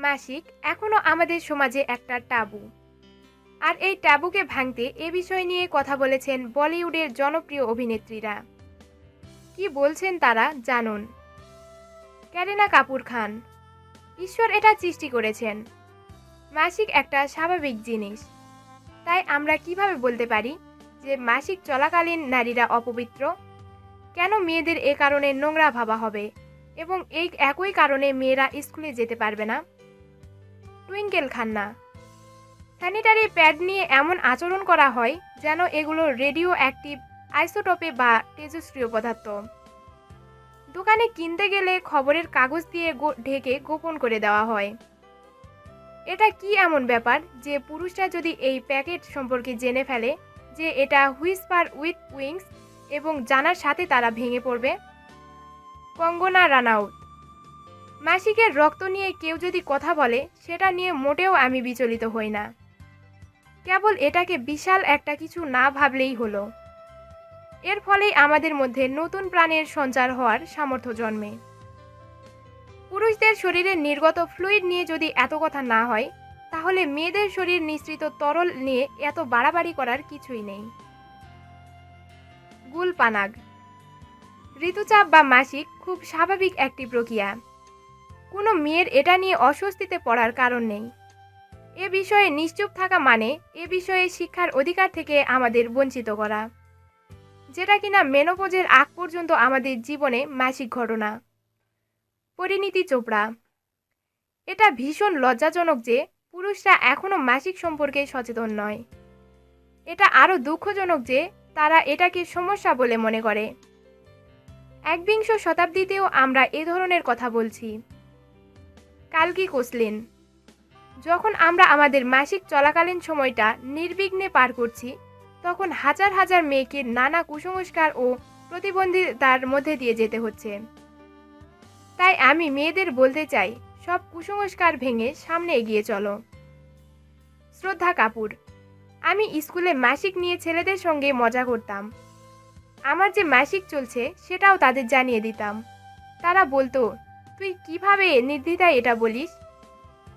মাসিক এখনও আমাদের সমাজে একটা টাবু। আর এই টাবুকে ভাঙতে এ বিষয় নিয়ে কথা বলেছেন বলিউডের জনপ্রিয় অভিনেত্রীরা। কি বলছেন তারা জানুন। ক্যারিনা কাপুর খান, ঈশ্বর এটা সৃষ্টি করেছেন। মাসিক একটা স্বাভাবিক জিনিস। তাই আমরা কীভাবে বলতে পারি যে মাসিক চলাকালীন নারীরা অপবিত্র? কেন মেয়েদের এ কারণে নোংরা ভাবা হবে? এবং এই একই কারণে মেয়েরা স্কুলে যেতে পারবে না? টুইঙ্কেল খান্না। স্যানিটারি প্যাড নিয়ে এমন আচরণ করা হয় যেন এগুলো রেডিও অ্যাক্টিভ, আইসোটোপে বা তেজস্ক্রিয় পদার্থ। দোকানে কিনতে গেলে খবরের কাগজ দিয়ে ঢেকে গোপন করে দেওয়া হয়। এটা কি এমন ব্যাপার যে পুরুষরা যদি এই প্যাকেট সম্পর্কে জেনে ফেলে যে এটা হুইসপার উইথ উইংস এবং জানার সাথে তারা ভেঙে পড়বে? কঙ্গনা রানাউট মাসিকের রক্ত নিয়ে কেউ যদি কথা বলে, সেটা নিয়ে মোটেও আমি বিচলিত হই না। কেবল এটাকে বিশাল একটা কিছু না ভাবলেই হলো। এর ফলেই আমাদের মধ্যে নতুন প্রাণের সঞ্চার হওয়ার সামর্থ্য জন্মে। পুরুষদের শরীরে নির্গত ফ্লুইড নিয়ে যদি এত কথা না হয়, তাহলে মেয়েদের শরীর নিঃসৃত তরল নিয়ে এত বাড়াবাড়ি করার কিছুই নেই। গুলপানাগ। ঋতুচাপ বা মাসিক খুব স্বাভাবিক একটি প্রক্রিয়া। কোনো মেয়ের এটা নিয়ে অস্বস্তিতে পড়ার কারণ নেই। এ বিষয়ে নিশ্চুপ থাকা মানে এ বিষয়ে শিক্ষার অধিকার থেকে আমাদের বঞ্চিত করা। যেটা কিনা মেনোপোজের আগ পর্যন্ত আমাদের জীবনে মাসিক ঘটনা। পরিণীতি চোপড়া। এটা ভীষণ লজ্জাজনক যে পুরুষরা এখনও মাসিক সম্পর্কে সচেতন নয়। এটা আরও দুঃখজনক যে তারা এটাকে সমস্যা বলে মনে করে। একবিংশ শতাব্দীতেও আমরা এ ধরনের কথা বলছি। কালকি কোসলিন যখন আমরা আমাদের মাসিক চলাকালীন সময়টা নির্বিঘ্নে পার করছি, তখন হাজার হাজার মেয়েকে নানা কুসংস্কার ও প্রতিবন্ধিতার মধ্যে দিয়ে যেতে হচ্ছে। তাই আমি মেয়েদের বলতে চাই, সব কুসংস্কার ভেঙে সামনে এগিয়ে চলো। শ্রদ্ধা কাপুর, আমি স্কুলে মাসিক নিয়ে ছেলেদের সঙ্গে মজা করতাম। আমার যে মাসিক চলছে, সেটাও তাদের জানিয়ে দিতাম। তারা বলতো তুই কীভাবে নির্দ্বিধায় এটা বলিস?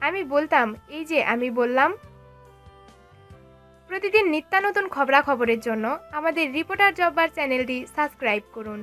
আমি বলতাম, এই যে আমি বললাম, প্রতিদিন নিত্যানতুন খবরাখবরের জন্য আমাদের রিপোর্টার জব্বার চ্যানেলটি সাবস্ক্রাইব করুন।